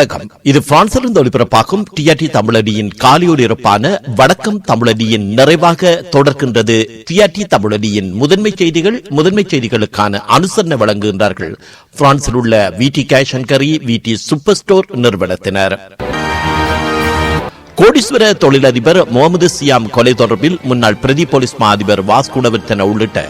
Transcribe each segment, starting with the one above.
வணக்கம். இது பிரான்சிலிருந்து ஒளிபரப்பாகும் டிஆர்டி தமிழடியின் காலியோடு வணக்கம் தமிழடியின் நிறைவாக தொடர்கின்றது டிஆர்டி தமிழடியின் முதன்மை செய்திகள் முதன்மை செய்திகளுக்கான அனுசரணை வழங்குகின்றார்கள். பிரான்சில் உள்ள விடி கேஷ் அண்ட் கரி விடி சூப்பர் ஸ்டோர் நிறுவனத்தினர். கோடீஸ்வர தொழிலதிபர் முகமது சியாம் கொலை தொடர்பில் முன்னாள் பிரதி போலீஸ் மா அதிபர் வாஸ்குடவர்த்தன உள்ளிட்ட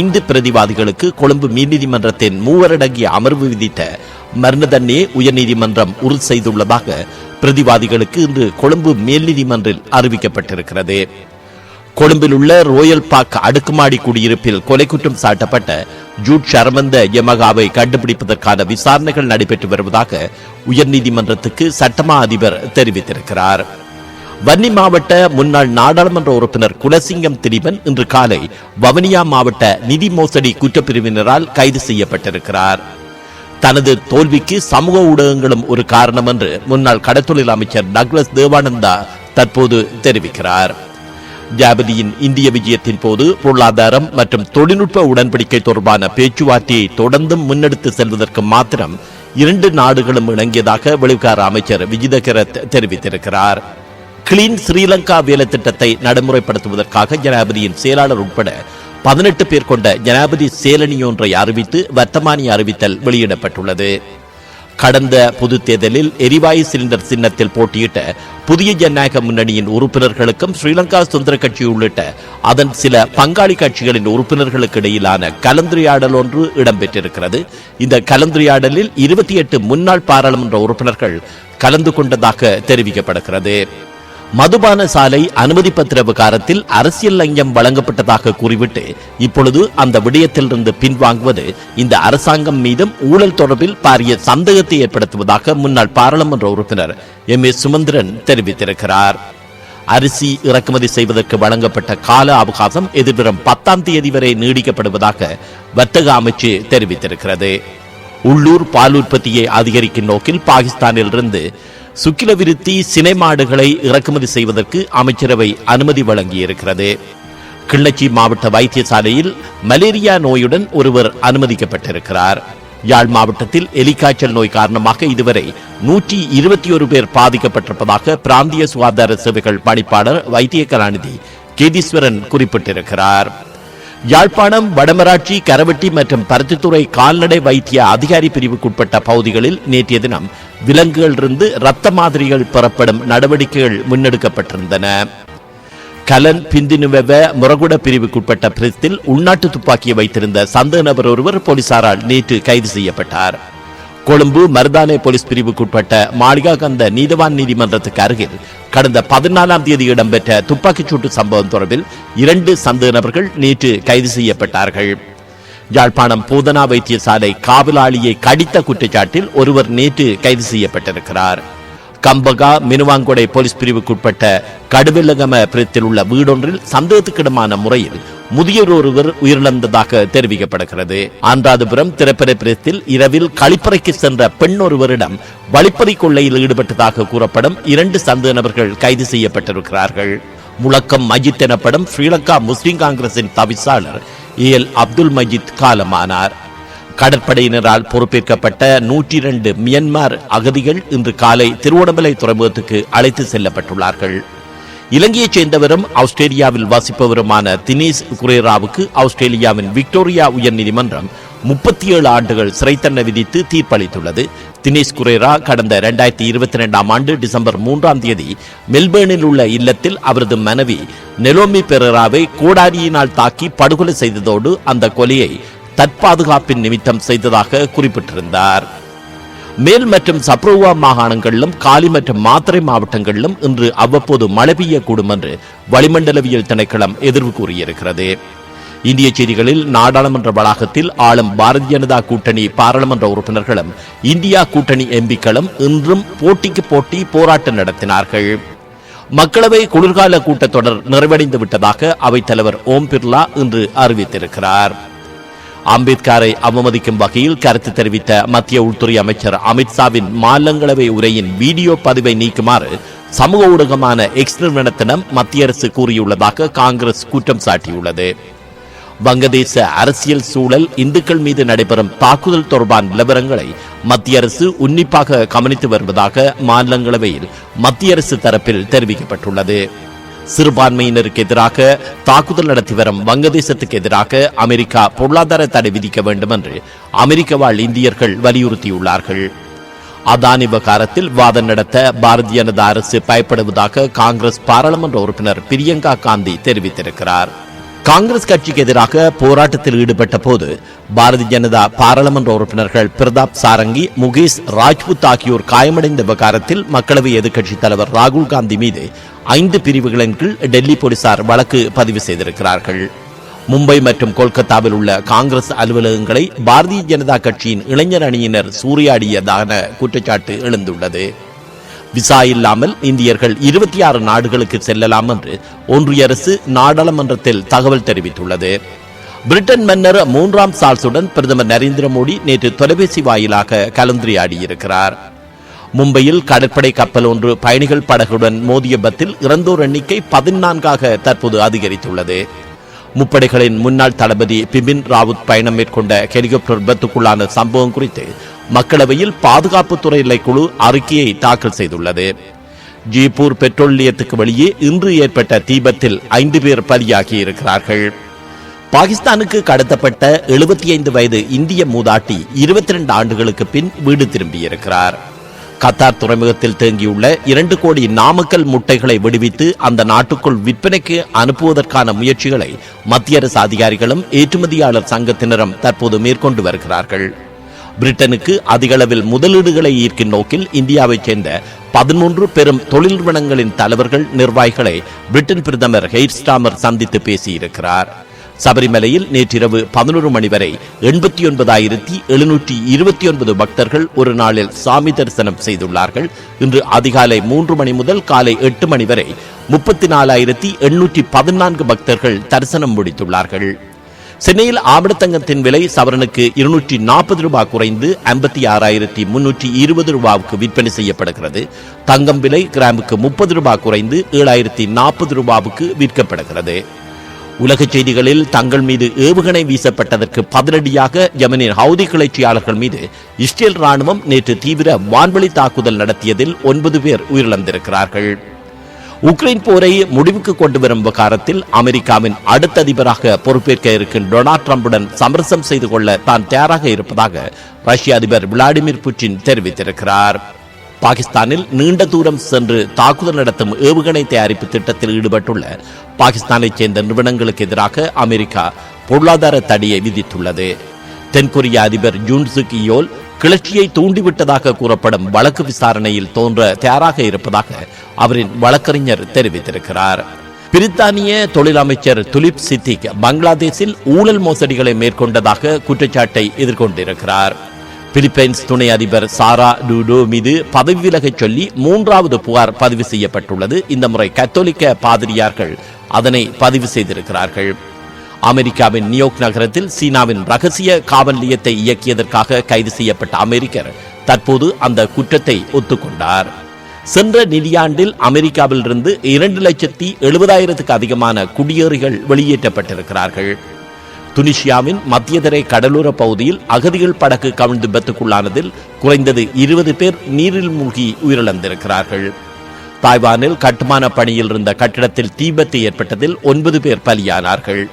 ஐந்து பிரதிவாதிகளுக்கு கொழும்பு நீதிமன்றத்தின் மூவரடங்கிய அமர்வு விதித்த மரண தண்டனையை உயர்நீதிமன்றம் உறுதி செய்துள்ளதாக பிரதிவாதிகளுக்கு இன்று கொழும்பு மேல் நீதிமன்றில் அறிவிக்கப்பட்டிருக்கிறது. கொழும்பில் உள்ள ரோயல் பார்க் அடுக்குமாடி குடியிருப்பில் கொலை குற்றம் சாட்டப்பட்ட ஜூட் ஷர்மந்த யமகாவை கண்டுபிடிப்பதற்கான விசாரணைகள் நடைபெற்று வருவதாக உயர்நீதிமன்றத்துக்கு சட்டமா அதிபர் தெரிவித்திருக்கிறார். வன்னி மாவட்ட முன்னாள் நாடாளுமன்ற உறுப்பினர் குலசிங்கம் திலீபன் இன்று காலை வவனியா மாவட்ட நிதி மோசடி குற்றப்பிரிவினரால் கைது செய்யப்பட்டிருக்கிறார். தனது தோல்விக்கு சமூக ஊடகங்களும் ஒரு காரணம் என்று முன்னாள் கடத்தொழில் அமைச்சர் டக்ளஸ் தேவானந்தா தற்போது தெரிவிக்கிறார். ஜாபதியின் இந்திய விஜயத்தின் போது பொருளாதாரம் மற்றும் தொழில்நுட்ப உடன்படிக்கை தொடர்பான பேச்சுவார்த்தையை தொடர்ந்தும் முன்னெடுத்து செல்வதற்கு மாத்திரம் இரண்டு நாடுகளும் இணங்கியதாக வெளிவிகார அமைச்சர் விஜிதகரத் தெரிவித்திருக்கிறார். கிளீன் ஸ்ரீலங்கா வேலை திட்டத்தை நடைமுறைப்படுத்துவதற்காக ஜனாபதியின் செயலாளர் உட்பட பதினெட்டு பேர் கொண்ட ஜனாபதி சேலனி ஒன்றை அறிவித்து வர்த்தமானி அறிவித்தல் வெளியிடப்பட்டுள்ளது. கடந்த பொது தேர்தலில் எரிவாயு சிலிண்டர் சின்னத்தில் போட்டியிட்ட புதிய ஜனநாயக முன்னணியின் உறுப்பினர்களுக்கும் ஸ்ரீலங்கா சுதந்திர கட்சி உள்ளிட்ட அதன் சில பங்காளி கட்சிகளின் உறுப்பினர்களுக்கு இடையிலான கலந்துரையாடல் ஒன்று இடம்பெற்றிருக்கிறது. இந்த கலந்துரையாடலில் இருபத்தி எட்டு முன்னாள் பாராளுமன்ற உறுப்பினர்கள் கலந்து கொண்டதாக தெரிவிக்கப்படுகிறது. மதுபான சாலை அனுமதி பத்திர விகாரத்தில் அரசியல் லஞ்சம் வழங்கப்பட்டதாக கூறிவிட்டு இப்பொழுது அந்த விடயத்திலிருந்து பின்வாங்குவது இந்த அரசாங்கம் மீதும் ஊழல் தொடர்பில் பாரிய சந்தேகத்தை ஏற்படுத்துவதாக முன்னாள் பாராளுமன்ற உறுப்பினர் எம். ஏ. சுமந்திரன் தெரிவித்திருக்கிறார். அரிசி இறக்குமதி செய்வதற்கு வழங்கப்பட்ட கால அவகாசம் எதிர்வரும் பத்தாம் தேதி வரை நீடிக்கப்படுவதாக வர்த்தக அமைச்சு தெரிவித்திருக்கிறது. உள்ளூர் பால் உற்பத்தியை அதிகரிக்கும் நோக்கில் பாகிஸ்தானிலிருந்து சுக்கிலவிருத்தி சினை மாடுகளை இறக்குமதி செய்வதற்கு அமைச்சரவை அனுமதி வழங்கியிருக்கிறது. கிள்ளச்சி மாவட்ட வைத்தியசாலையில் மலேரியா நோயுடன் ஒருவர் அனுமதிக்கப்பட்டிருக்கிறார். யாழ் மாவட்டத்தில் எலிக்காய்ச்சல் நோய் காரணமாக இதுவரை நூற்றி இருபத்தி ஒரு பேர் பாதிக்கப்பட்டிருப்பதாக பிராந்திய சுகாதார சேவைகள் பணிப்பாளர் வைத்திய கலாநிதி கேதீஸ்வரன் குறிப்பிட்டிருக்கிறார். யாழ்ப்பாணம் வடமராட்சி கரவெட்டி மற்றும் பருத்தித்துறை கால்நடை வைத்திய அதிகாரி பிரிவுக்குட்பட்ட பகுதிகளில் நேற்றைய தினம் விலங்குகளிலிருந்து இரத்த மாதிரிகள் பெறப்படும் நடவடிக்கைகள் முன்னெடுக்கப்பட்டிருந்தன. கலன் பிந்தினுவெவ முரகுட பிரிவுக்குட்பட்ட பிரஸ்தில் உள்நாட்டு துப்பாக்கியை வைத்திருந்த சந்தேக நபர் ஒருவர் போலீசாரால் நேற்று கைது செய்யப்பட்டார். கொழும்பு மருதானே போலீஸ் பிரிவுக்குட்பட்ட மாளிகாகந்த நீதவான் நீதிமன்றத்துக்கு அருகில் கடந்த பதினாலாம் தேதி இடம்பெற்ற துப்பாக்கிச்சூட்டு சம்பவம் தொடர்பில் இரண்டு சந்தேக நபர்கள் நேற்று கைது செய்யப்பட்டார்கள். யாழ்ப்பாணம் பூதனா வைத்தியசாலை காவலாளியை கடித்த குற்றச்சாட்டில் ஒருவர் நேற்று கைது செய்யப்பட்டிருக்கிறார். கம்பகா மினுவாங்கொடை போலீஸ் பிரிவுக்குட்பட்ட கடுவெல்லகம பிரித்தில் உள்ள வீடொன்றில் சந்தேகத்துக்கிடமான முறையில் முதியோர் ஒருவர் உயிரிழந்ததாக தெரிவிக்கப்படுகிறது. ஆந்திராதுபுரம் திரைப்பட பிரத்தில் இரவில் கழிப்பறைக்கு சென்ற பெண் ஒருவரிடம் வழிப்பறி கொள்ளையில் ஈடுபட்டதாக கூறப்படும் இரண்டு சந்தேக நபர்கள் கைது செய்யப்பட்டிருக்கிறார்கள். முழக்கம் மஜித் எனப்படும் ஸ்ரீலங்கா முஸ்லிம் காங்கிரசின் தவிசாளர் ஏ எல் அப்துல் மஜித் காலமானார். கடற்படையினரால் பொறுப்பேற்கப்பட்ட நூற்றி இரண்டு மியன்மார் அகதிகள் இன்று காலை திருவண்ணாமலை துறைமுகத்துக்கு அழைத்து செல்லப்பட்டுள்ளார்கள். இலங்கையைச் சேர்ந்தவரும் ஆஸ்திரேலியாவில் வசிப்பவருமான தினேஷ் குரேராவுக்கு ஆஸ்திரேலியாவின் விக்டோரியா உயர்நீதிமன்றம் முப்பத்தி ஏழு ஆண்டுகள் சிறை தண்டனை விதித்து தீர்ப்பளித்துள்ளது. தினேஷ் குரேரா கடந்த இரண்டாயிரத்தி இருபத்தி ரெண்டாம் ஆண்டு டிசம்பர் மூன்றாம் தேதி மெல்பேர்னில் உள்ள இல்லத்தில் அவரது மனைவி நெலோமி பெரராவை கோடாரியினால் தாக்கி படுகொலை செய்ததோடு அந்த கொலையை தற்பாதுகாப்பின் நிமித்தம் செய்ததாக குறிப்பிட்டிருந்தார். மேல் மற்றும் சப்ரோவா மாகாணங்களிலும் காலி மற்றும் மாத்திரை மாவட்டங்களிலும் இன்று அவ்வப்போது மழை பெய்யக்கூடும் என்று வளிமண்டலவியல் திணைக்களம் எதிர்வு கூறியிருக்கிறது. இந்திய செய்திகளில் நாடாளுமன்ற வளாகத்தில் ஆளும் பாரதிய ஜனதா கூட்டணி பாராளுமன்ற உறுப்பினர்களும் இந்தியா கூட்டணி எம்பிக்களும் இன்றும் போட்டிக்கு போட்டி போராட்டம் நடத்தினார்கள். மக்களவை குளிர்கால கூட்டத்தொடர் நிறைவடைந்து விட்டதாக அவைத்தலைவர் ஓம் பிர்லா இன்று அறிவித்திருக்கிறார். அம்பேத்கரை அவமதிக்கும் வகையில் கருத்து தெரிவித்த மத்திய உள்துறை அமைச்சர் அமித்ஷாவின் மாநிலங்களவை உரையின் வீடியோ பதிவை நீக்குமாறு சமூக ஊடகமான எக்ஸ் நிறுவனத்திடம் மத்திய அரசு கூறியுள்ளதாக காங்கிரஸ் குற்றம் சாட்டியுள்ளது. வங்கதேச அரசியல் சூழல் இந்துக்கள் மீது நடைபெறும் தாக்குதல் தொடர்பான நிலவரங்களை மத்திய அரசு உன்னிப்பாக கவனித்து வருவதாக மாநிலங்களவையில் மத்திய அரசு தரப்பில் தெரிவிக்கப்பட்டுள்ளது. சிறுபான்மையினருக்கு எதிராக தாக்குதல் நடத்தி வரும் வங்கதேசத்துக்கு எதிராக அமெரிக்கா பொருளாதார தடை விதிக்க வேண்டும் என்று அமெரிக்க வாழ் இந்தியர்கள் வலியுறுத்தியுள்ளார்கள். அதானி விவகாரத்தில் வாதம் நடத்த பாரதிய ஜனதா அரசு பயப்படுவதாக காங்கிரஸ் பாராளுமன்ற உறுப்பினர் பிரியங்கா காந்தி தெரிவித்திருக்கிறார். காங்கிரஸ் கட்சிக்கு எதிராக போராட்டத்தில் ஈடுபட்ட போது பாரதிய ஜனதா பாராளுமன்ற உறுப்பினர்கள் பிரதாப் சாரங்கி முகேஷ் ராஜ்புத் ஆகியோர் காயமடைந்த விவகாரத்தில் மக்களவை எதிர்க்கட்சித் தலைவர் ராகுல் காந்தி மீது ஐந்து பிரிவுகளின் கீழ் டெல்லி போலீசார் வழக்கு பதிவு செய்திருக்கிறார்கள். மும்பை மற்றும் கொல்கத்தாவில் உள்ள காங்கிரஸ் அலுவலகங்களை பாரதிய ஜனதா கட்சியின் இளைஞர் அணியினர் சூறையாடியதான குற்றச்சாட்டு எழுந்துள்ளது. விசா இல்லாமல் இந்தியர்கள் இருபத்தி ஆறு நாடுகளுக்கு செல்லலாம் என்று ஒன்றிய அரசு நாடாளுமன்றத்தில் தகவல் தெரிவித்துள்ளது. பிரிட்டன் மன்னர் மூன்றாம் சார்ஸுடன் பிரதமர் நரேந்திர மோடி நேற்று தொலைபேசி வாயிலாக கலந்துரையாடியிருக்கிறார். மும்பையில் கடற்படை கப்பல் ஒன்று பயணிகள் படகுடன் மோதிய பத்தில் இறந்தோர் எண்ணிக்கை பதினான்காக தற்போது அதிகரித்துள்ளது. முப்படைகளின் முன்னாள் தளபதி பிபின் ராவுத் பயணம் மேற்கொண்ட ஹெலிகாப்டர் விபத்துக்குள்ளான சம்பவம் குறித்து மக்களவையில் பாதுகாப்புத்துறை குழு அறிக்கையை தாக்கல் செய்துள்ளது. ஜெய்ப்பூர் பெட்ரோல் நிலையத்துக்கு வெளியே இன்று ஏற்பட்ட தீபத்தில் ஐந்து பேர் பலியாகி இருக்கிறார்கள் பாகிஸ்தானுக்கு கடத்தப்பட்ட எழுபத்தி ஐந்து வயது இந்திய மூதாட்டி இருபத்தி ரெண்டு ஆண்டுகளுக்கு பின் வீடு திரும்பியிருக்கிறார். கத்தார் துறைமுகத்தில் தேங்கியுள்ள இரண்டு கோடி நாமக்கல் முட்டைகளை விடுவித்து அந்த நாட்டுக்குள் விற்பனைக்கு அனுப்புவதற்கான முயற்சிகளை மத்திய அரசு அதிகாரிகளும் ஏற்றுமதியாளர் சங்கத்தினரும் தற்போது மேற்கொண்டு வருகிறார்கள். பிரிட்டனுக்கு அதிகளவில் முதலீடுகளை ஈர்க்கும் நோக்கில் இந்தியாவைச் சேர்ந்த பதிமூன்று பெரும் தொழில் நிறுவனங்களின் தலைவர்கள் நிர்வாகிகளை பிரிட்டன் பிரதமர் ஹெய்ட்ஸ்டாமர் சந்தித்து பேசியிருக்கிறார். சபரிமலையில் நேற்றிரவு பதினோரு மணி வரை எண்பத்தி ஒன்பதாயிரத்தி எழுநூற்றி இருபத்தி ஒன்பது பக்தர்கள் ஒரு நாளில் சாமி தரிசனம் செய்துள்ளார்கள். இன்று அதிகாலை மூன்று மணி முதல் காலை எட்டு மணி வரை முப்பத்தி நாலாயிரத்தி எண்ணூற்றி பதினான்கு பக்தர்கள் தரிசனம் முடித்துள்ளார்கள். சென்னையில் ஆபணத்தங்கத்தின் விலை சவரனுக்கு இருநூற்றி நாற்பது ரூபாய் குறைந்து ஐம்பத்தி ஆறாயிரத்தி முன்னூற்றி இருபது ரூபாவுக்கு விற்பனை செய்யப்படுகிறது. தங்கம் விலை கிராமுக்கு முப்பது ரூபாய் குறைந்து ஏழாயிரத்தி நாற்பது ரூபாவுக்கு விற்கப்படுகிறது. உலகச் செய்திகளில் தங்கள் மீது ஏவுகணை வீசப்பட்டதற்கு பதிலடியாக யமனின் ஹவுதி கிளர்ச்சியாளர்கள் மீது இஸ்ரேல் ராணுவம் நேற்று தீவிர வான்வழி தாக்குதல் நடத்தியதில் ஒன்பது பேர் உயிரிழந்திருக்கிறார்கள். உக்ரைன் போரை முடிவுக்கு கொண்டு வரும் விவகாரத்தில் அமெரிக்காவின் அடுத்த அதிபராக பொறுப்பேற்க இருக்கும் டொனால்ட் ட்ரம்புடன் சமரசம் செய்து கொள்ள தான் தயாராக இருப்பதாக ரஷ்ய அதிபர் விளாடிமிர் புட்டின் தெரிவித்திருக்கிறார். பாகிஸ்தானில் நீண்ட தூரம் சென்று தாக்குதல் நடத்தும் ஏவுகணை தயாரிப்பு திட்டத்தில் ஈடுபட்டுள்ள பாகிஸ்தானைச் சேர்ந்த நிறுவனங்களுக்கு எதிராக அமெரிக்கா பொருளாதார தடையை விதித்துள்ளது. தென்கொரிய அதிபர் ஜூன் சுக் யோல் கிளர்ச்சியை தூண்டிவிட்டதாக கூறப்படும் வழக்கு விசாரணையில் தோன்ற தயாராக இருப்பதாக அவரின் வழக்கறிஞர் தெரிவித்திருக்கிறார். பிரித்தானிய தொழில் அமைச்சர் துலிப் சித்திக் பங்களாதேஷில் ஊழல் மோசடிகளை மேற்கொண்டதாக குற்றச்சாட்டை எதிர்கொண்டிருக்கிறார். பிலிப்பைன்ஸ் துணை அதிபர் சாரா டூடோ மீது பதவி விலகச் சொல்லி மூன்றாவது புகார் பதிவு செய்யப்பட்டுள்ளது. இந்த முறை கத்தோலிக்க பாதிரியார்கள் அதனை பதிவு செய்திருக்கிறார்கள். அமெரிக்காவின் நியூயோர்க் நகரத்தில் சீனாவின் ரகசிய காவல் நிலையத்தை இயக்கியதற்காக கைது செய்யப்பட்ட அமெரிக்கர் தற்போது அந்த குற்றத்தை ஒத்துக்கொண்டார். சென்ற நிதியாண்டில் அமெரிக்காவில் இருந்து இரண்டு லட்சத்தி எழுபதாயிரத்துக்கு அதிகமான குடியேறிகள் வெளியேற்றப்பட்டிருக்கிறார்கள். துனிஷியாவின் மத்தியதரை கடலோர பகுதியில் அகதிகள் படகு கவிழ்ந்து விபத்துக்குள்ளானதில் குறைந்தது இருபது பேர் நீரில் மூழ்கி உயிரிழந்திருக்கிறார்கள். தாய்வானில் கட்டுமான பணியில் இருந்த கட்டிடத்தில் தீபத்து ஏற்பட்டதில் ஒன்பது பேர் பலியானார்கள்.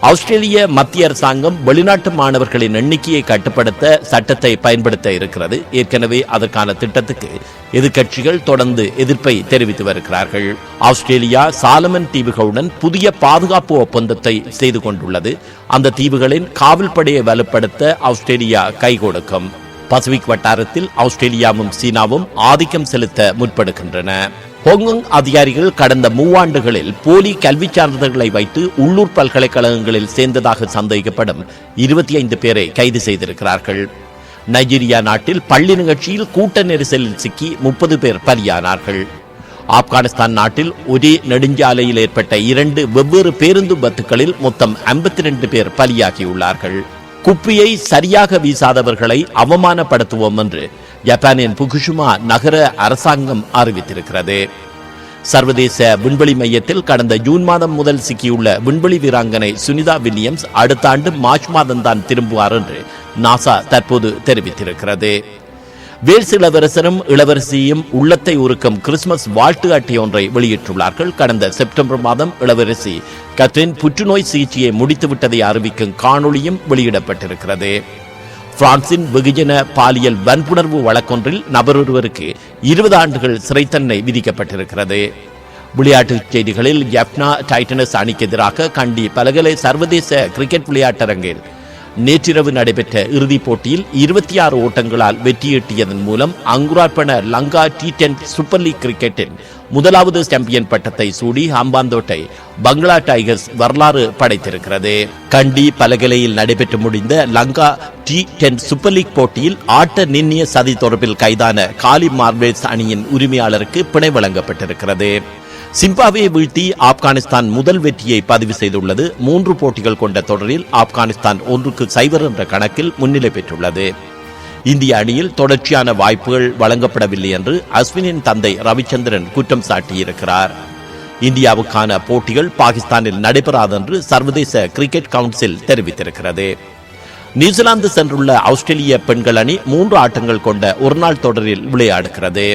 ஆஸ்திரேலிய மத்திய அரசாங்கம் வெளிநாட்டு மாணவர்களின் எண்ணிக்கையை கட்டுப்படுத்த சட்டத்தை பயன்படுத்த இருக்கிறது. ஏற்கனவே அதற்கான திட்டத்துக்கு எதிர்க்கட்சிகள் தொடர்ந்து எதிர்ப்பை தெரிவித்து வருகிறார்கள். ஆஸ்திரேலியா சாலமன் தீவுகளுடன் புதிய பாதுகாப்பு ஒப்பந்தத்தை செய்து கொண்டுள்ளது. அந்த தீவுகளின் காவல் படையை வலுப்படுத்த ஆஸ்திரேலியா கை கொடுக்கும் பசிபிக் வட்டாரத்தில் ஆஸ்திரேலியாவும் சீனாவும் ஆதிக்கம் செலுத்த முற்படுகின்றன. ஹாங்காங் அதிகாரிகள் கடந்த மூவாண்டுகளில் போலி கல்வி சான்றிதழ்களை வைத்து உள்ளூர் பல்கலைக்கழகங்களில் சேர்ந்ததாக சந்தேகிக்கப்படும் இருபத்தி ஐந்து பேரை கைது செய்திருக்கிறார்கள். நைஜீரியா நாட்டில் பள்ளி நிகழ்ச்சியில் கூட்ட நெரிசலில் சிக்கி முப்பது பேர் பலியானார்கள். ஆப்கானிஸ்தான் நாட்டில் ஒரே நெடுஞ்சாலையில் ஏற்பட்ட இரண்டு வெவ்வேறு பேருந்து பத்துக்களில் மொத்தம் ஐம்பத்தி ரெண்டு பேர் பலியாகியுள்ளார்கள். குப்பியை சரியாக வீசாதவர்களை அவமானப்படுத்துவோம் என்று ஜப்பானின் புகுஷுமா நகர அரசாங்கம் அறிவித்திருக்கிறது. சர்வதேச விண்வெளி மையத்தில் கடந்த ஜூன் மாதம் முதல் சிக்கியுள்ள விண்வெளி வீராங்கனை சுனிதா வில்லியம்ஸ் அடுத்த ஆண்டு மார்ச் மாதம்தான் திரும்புவார் என்று நாசா தற்போது தெரிவித்திருக்கிறது. வேல்ஸ் இளவரசரும் இளவரசியும் உள்ளத்தை உருக்கும் கிறிஸ்துமஸ் வாழ்த்து அட்டை ஒன்றை வெளியிட்டுள்ளார்கள். கடந்த செப்டம்பர் மாதம் இளவரசி கத்ரின் புற்றுநோய் சிகிச்சையை முடித்துவிட்டதை அறிவிக்கும் காணொளியும் வெளியிடப்பட்டிருக்கிறது. பிரான்சின் வெகுஜன பாலியல் வன்புணர்வு வழக்கொன்றில் நபர் ஒருவருக்கு இருபது ஆண்டுகள் சிறை தண்டனை விதிக்கப்பட்டிருக்கிறது. விளையாட்டுச் செய்திகளில் ஜப்னா டைட்டனஸ் அணிக்கு எதிராக கண்டி பலகலை சர்வதேச கிரிக்கெட் விளையாட்டரங்கில் நேற்றிரவு நடைபெற்ற இறுதிப் போட்டியில் இருபத்தி ஆறு ஓட்டங்களால் வெற்றியீட்டியதன் மூலம் அங்குரார்ப்பண Lanka T ten super league கிரிக்கெட்டின் முதலாவது சாம்பியன் பட்டத்தை சூடி ஹம்பாந்தோட்டை பங்களா டைகர்ஸ் வரலாறு படைத்திருக்கிறது. கண்டி பலகலையில் நடைபெற்று முடிந்த Lanka T ten super league போட்டியில் ஆட்ட நிர்ணய சதி தொடர்பில் கைதான காலி மார்வேல்ஸ் அணியின் உரிமையாளருக்கு பிணை வழங்கப்பட்டிருக்கிறது. சிம்பாப்வே வீழ்த்தி ஆப்கானிஸ்தான் முதல் வெற்றியை பதிவு செய்துள்ளது. மூன்று போட்டிகள் கொண்ட தொடரில் ஆப்கானிஸ்தான் ஒன்றுக்கு சைவர் என்ற கணக்கில் முன்னிலை பெற்றுள்ளது. இந்திய அணியில் தொடர்ச்சியான வாய்ப்புகள் வழங்கப்படவில்லை என்று அஸ்வினின் தந்தை ரவிச்சந்திரன் குற்றம் சாட்டியிருக்கிறார். இந்தியாவுக்கான போட்டிகள் பாகிஸ்தானில் நடைபெறாதென்று சர்வதேச கிரிக்கெட் கவுன்சில் தெரிவித்திருக்கிறது. நியூசிலாந்து சென்றுள்ள ஆஸ்திரேலிய பெண்கள் அணி மூன்று ஆட்டங்கள் கொண்ட ஒருநாள் தொடரில் விளையாடுகிறது.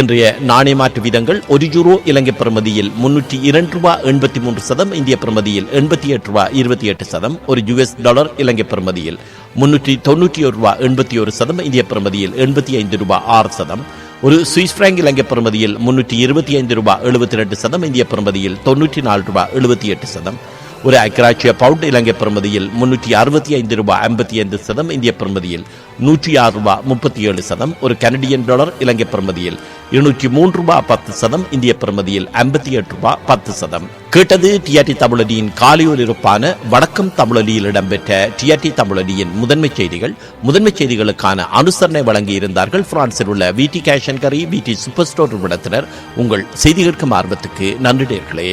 இன்றைய நாணய மாற்று வீதங்கள் ஒரு யூரோ இலங்கை பிரமதியில் முன்னூற்றி இரண்டு ரூபாய் எண்பத்தி மூன்று சதம் இந்திய பிரமதியில் எண்பத்தி எட்டு ரூபாய் இருபத்தி எட்டு சதம் ஒரு யுஎஸ் டாலர் இலங்கை பிரமதியில் முன்னூற்றி தொண்ணூற்றி ஒரு ரூபா எண்பத்தி ஒரு சதம் இந்திய பிரமதியில் எண்பத்தி ஐந்து ரூபா ஆறு சதம். ஒரு சுவிஸ் பிராங்க் இலங்கை பிரமதியில் முன்னூற்றி இருபத்தி ஐந்து ரூபாய் எழுபத்தி ரெண்டு சதம் இந்திய பிரமதியில் தொன்னூற்றி நாலு ரூபாய் எழுபத்தி எட்டு சதம். ஒரு ஐக்கராட்சிய பவுண்ட் இலங்கை பிரமதியில் முன்னூற்றி அறுபத்தி ஐந்து ரூபாய் ஐம்பத்தி ஐந்து சதம் இந்திய பிரமதியில் நூற்றி ஆறு ரூபாய் முப்பத்தி ஏழு சதம் ஒரு கனடியன் டாலர் இலங்கை பிரமதியில் இருநூற்றி மூன்று ரூபாய் பத்து சதம் இந்திய பிரமதியில் ஐம்பத்தி எட்டு ரூபாய் பத்து சதம். கேட்டது டிஆர்டி தமிழடியின் காலையொலிருப்பான வடக்கம் தமிழொலியில் இடம்பெற்ற டிஆர்டி தமிழடியின் முதன்மை செய்திகள். முதன்மை செய்திகளுக்கான அனுசரணை வழங்கி இருந்தார்கள் பிரான்சில் உள்ள விடி கேஷன்கரி வி டி சூப்பர் ஸ்டோர் நிறுவனத்தினர். உங்கள் செய்தி கேட்கும் ஆர்வத்துக்கு நன்றிடர்களே